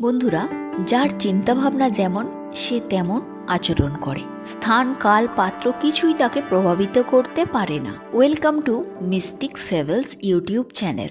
বন্ধুরা, যার চিন্তাভাবনা যেমন, সে তেমন আচরণ করে। স্থান, কাল, পাত্র কিছুই তাকে প্রভাবিত করতে পারে না। Welcome to mystic fables YouTube channel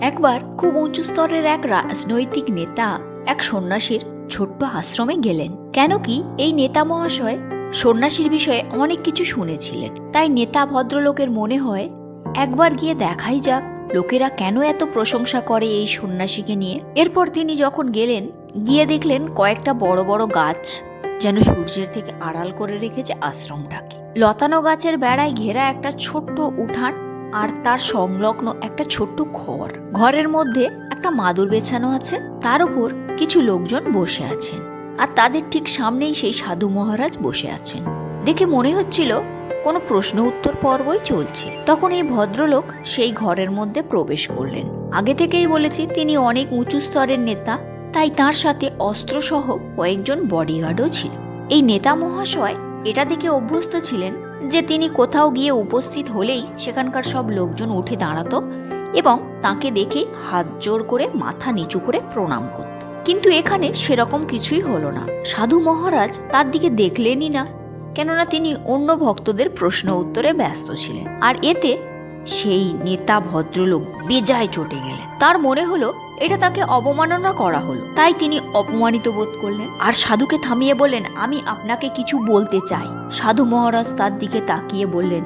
একবার খুব উঁচু স্তরের এক রাজনৈতিক নেতা, এক সন্ন্যাসীর ছোট্ট আশ্রমে গেলেন। কেন কি এই নেতা মহাশয় সন্ন্যাসীর বিষয়ে অনেক কিছু শুনেছিলেন। তাই নেতা ভদ্রলোকের মনে হয়, একবার গিয়ে দেখাই যাক লোকেরা কেন এত প্রশংসা করে এই সন্ন্যাসীকে নিয়ে? এরপর তিনি যখন গেলেন, গিয়ে দেখলেন কয়েকটা বড় বড় গাছ যেন সূর্যের থেকে আড়াল করে রেখেছে আশ্রমটাকে। লতানো গাছের বেড়ায় ঘেরা একটা ছোট্ট উঠান আর তার সংলগ্ন একটা ছোট্ট ঘর ঘরের মধ্যে একটা মাদুর বেছানো আছে, তার উপর কিছু লোকজন বসে আছেন। আর তাদের ঠিক সামনেই সেই সাধু মহারাজ বসে আছেন। দেখে মনে হচ্ছিল কোনো প্রশ্ন উত্তর পর্বই চলছে। তখন এই ভদ্রলোক সেই ঘরের মধ্যে প্রবেশ করলেন। আগে থেকেই বলেছি, তিনি অনেক উঁচু স্তরের নেতা, তাই তার সাথে অস্ত্রসহ কয়েকজন বডিগার্ডও ছিল। এই নেতা মহাশয় এটা দেখে অভ্যস্ত ছিলেন যে তিনি কোথাও গিয়ে উপস্থিত হলেই সেখানকার সব লোকজন উঠে দাঁড়াতো এবং তাকে দেখে হাত জোর করে, মাথা নিচু করে প্রণাম করত। কিন্তু এখানে সেরকম কিছুই হলো না। সাধু মহারাজ তার দিকে দেখলেনই না। কেননা তিনি অন্য ভক্তদের প্রশ্ন উত্তরে ব্যস্ত ছিলেন। আর এতে সেই নেতা ভদ্রলোক বেজায় চটে গেলেন। তার মনে হলো, এটা তাকে অবমাননা করা হলো। তাই তিনি অপমানিত বোধ করলেন। আর সাধুকে থামিয়ে বললেন, আমি আপনাকে কিছু বলতে চাই। সাধু মহারাজ তার দিকে তাকিয়ে বললেন,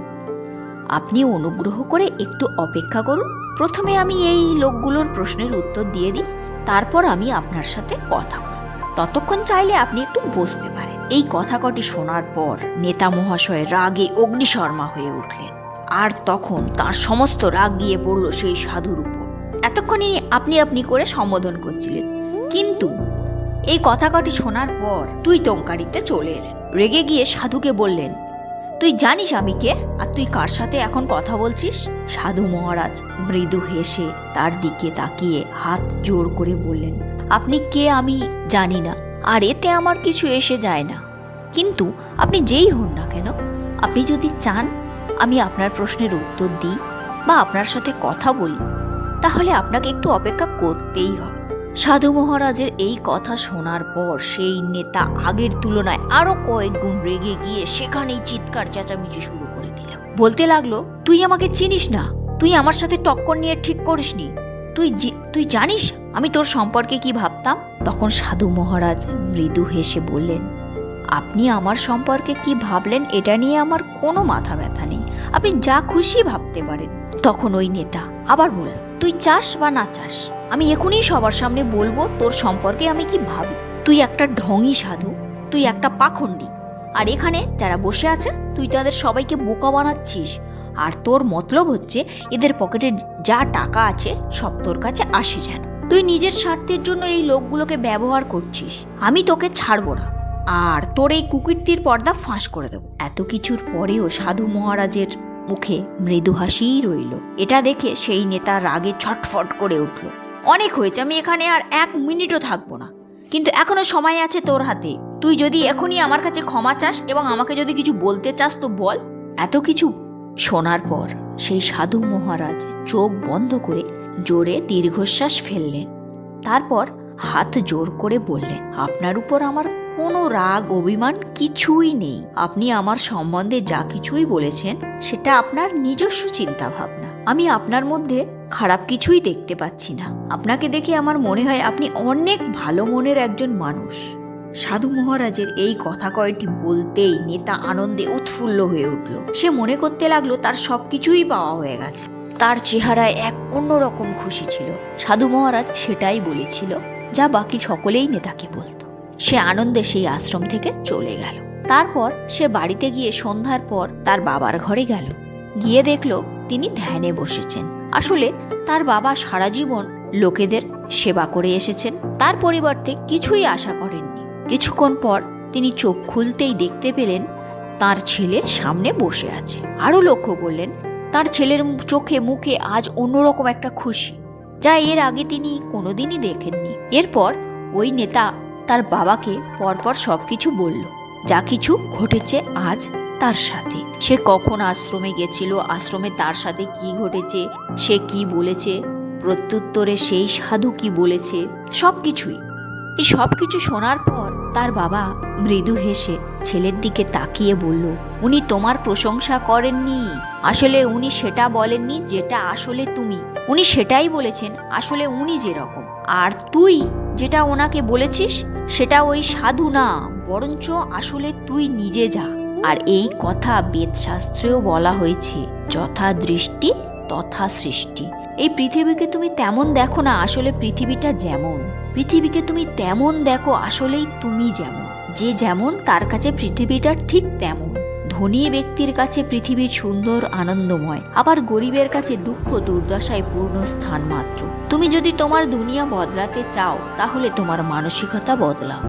আপনি অনুগ্রহ করে একটু অপেক্ষা করুন। প্রথমে আমি এই লোকগুলোর প্রশ্নের উত্তর দিয়ে দিই। তারপর আমি আপনার সাথে কথা বলব। ততক্ষণ চাইলে আপনি একটু বসতে পারেন। এই কথা কটি শোনার পর নেতা মহাশয় রাগে অগ্নিশর্মা হয়ে উঠলেন। আর তখন তার সমস্ত রাগ গিয়ে পড়ল সেই সাধুর উপর। এতক্ষণ ইনি আপনি আপনি করে সম্বোধন করছিলেন। কিন্তু এই কথা কটি শোনার পর তুই তঙ্কারিতে চলে এলেন। রেগে গিয়ে সাধুকে বললেন, তুই জানিস আমি কে? আর তুই কার সাথে এখন কথা বলছিস? সাধু মহারাজ মৃদু হেসে তার দিকে তাকিয়ে হাত জোর করে বললেন, আপনি কে আমি জানি না। আর এতে আমার কিছু এসে যায় না। কিন্তু আপনি যেই হন না কেন, আপনি যদি চান আমি আপনার প্রশ্নের উত্তর দিই বা আপনার সাথে কথা বলি, তাহলে আপনাকে একটু অপেক্ষা করতেই হবে। সাধু মহারাজের এই কথা শোনার পর সেই নেতা আগের তুলনায় আরও কয়েক গুণ রেগে গিয়ে সেখানেই চিৎকার চেঁচামেচি শুরু করে দিল। বলতে লাগল, তুই আমাকে চিনিস না। তুই আমার সাথে টক্কর নিয়ে ঠিক করিসনি। তুই তুই জানিস আমি তোর সম্পর্কে কি ভাবতাম? তখন সাধু মহারাজ মৃদু হেসে বললেন, আপনি আমার সম্পর্কে কি ভাবলেন এটা নিয়ে আমার কোনো মাথা ব্যথা নেই। আপনি যা খুশি ভাবতে পারেন। তখন ওই নেতা আবার বলল, তুই চাস বা না চাস? আমি এখনই সবার সামনে বলব তোর সম্পর্কে আমি কি ভাবি? তুই একটা ঢঙি সাধু, তুই একটা পাখণ্ডী। আর এখানে যারা বসে আছে, তুই তাদের সবাইকে বোকা বানাচ্ছিস। আর তোর মতলব হচ্ছে এদের পকেটে যা টাকা আছে সব তোর কাছে আসে যেন। তুই নিজের স্বার্থের জন্য এই লোকগুলোকে ব্যবহার করছিস। আমি তোকে ছাড়বো না। আর তোর এই কুকীর্তির পর্দা ফাঁস করে দেবো। এত কিছুর পরেও সাধু মহারাজের মুখে মৃদু হাসিই রইল। এটা দেখে সেই নেতা রাগে ছটফট করে উঠল। অনেক হয়েছে, আমি এখানে আর এক মিনিটও থাকব না। কিন্তু এখনও সময় আছে তোর হাতে। তুই যদি এখনই আমার কাছে ক্ষমা চাস এবং আমাকে যদি কিছু বলতে চাস তো বল। এত কিছু শোনার পর সেই সাধু মহারাজ চোখ বন্ধ করে জোরে দীর্ঘশ্বাস ফেললেন। তারপর হাত জোর করে বললেন, আপনার উপর আমার কোনো রাগ, অভিমান কিছুই নেই। আপনি আমার সম্বন্ধে যা কিছুই বলেছেন, সেটা আপনার নিজস্ব চিন্তা ভাবনা আমি আপনার মধ্যে খারাপ কিছুই দেখতে পাচ্ছি না। আপনাকে দেখে আমার মনে হয় আপনি অনেক ভালো মনের একজন মানুষ। সাধু মহারাজের এই কথা কয়টি বলতেই নেতা আনন্দে উৎফুল্ল হয়ে উঠল। সে মনে করতে লাগল তার সবকিছুই পাওয়া হয়ে গেছে। তার চেহারায় এক অন্যরকম খুশি ছিল। সাধু মহারাজ সেটাই বলেছিল, যা বাকি সকলেই নেতাকে বলতো। সে আনন্দে সেই আশ্রম থেকে চলে গেল। তারপর সে বাড়িতে গিয়ে সন্ধ্যার পর তার বাবার ঘরে গেল। গিয়ে দেখল তিনি ধ্যানে বসেছেন। আসলে তার বাবা সারা জীবন লোকেদের সেবা করে এসেছেন। তার পরিবর্তে কিছুই আশা করেননি। কিছুক্ষণ পর তিনি চোখ খুলতেই দেখতে পেলেন, তার ছেলে সামনে বসে আছে। আরও লক্ষ্য করলেন তার ছেলের চোখে মুখে আজ অন্যরকম একটা খুশি, যা এর আগে তিনি কোনোদিনই দেখেননি। এরপর ওই নেতা তার বাবাকে পরপর সব কিছু বলল, যা কিছু ঘটেছে আজ তার সাথে। সে কখন আশ্রমে গেছিল, আশ্রমে তার সাথে কি ঘটেছে, সে কি বলেছে, প্রত্যুত্তরে সেই সাধু কি বলেছে, সবকিছুই। এই সব কিছু শোনার পর তার বাবা মৃদু হেসে ছেলের দিকে তাকিয়ে বলল, উনি তোমার প্রশংসা করেননি। আসলে উনি সেটা বলেননি যেটা আসলে তুমি। উনি সেটাই বলেছেন, আসলে উনি যেরকম। আর তুই যেটা ওনাকে বলেছিস, সেটা ওই সাধু না, বরঞ্চ আসলে তুই নিজে যা। আর এই কথা বেদশাস্ত্রেও বলা হয়েছে, যথা দৃষ্টি, তথা সৃষ্টি। এই পৃথিবীকে তুমি তেমন দেখো না, আসলে পৃথিবীটা যেমন। পৃথিবীকে তুমি তেমন দেখো, আসলেই তুমি যেমন। যে যেমন, তার কাছে পৃথিবীটা ঠিক তেমন। ধনী ব্যক্তির কাছে পৃথিবী সুন্দর, আনন্দময়, আবার গরিবের কাছে দুঃখ, দুর্দশায় পূর্ণ স্থান মাত্র। তুমি যদি তোমার দুনিয়া বদলাতে চাও, তাহলে তোমার মানসিকতা বদলাও।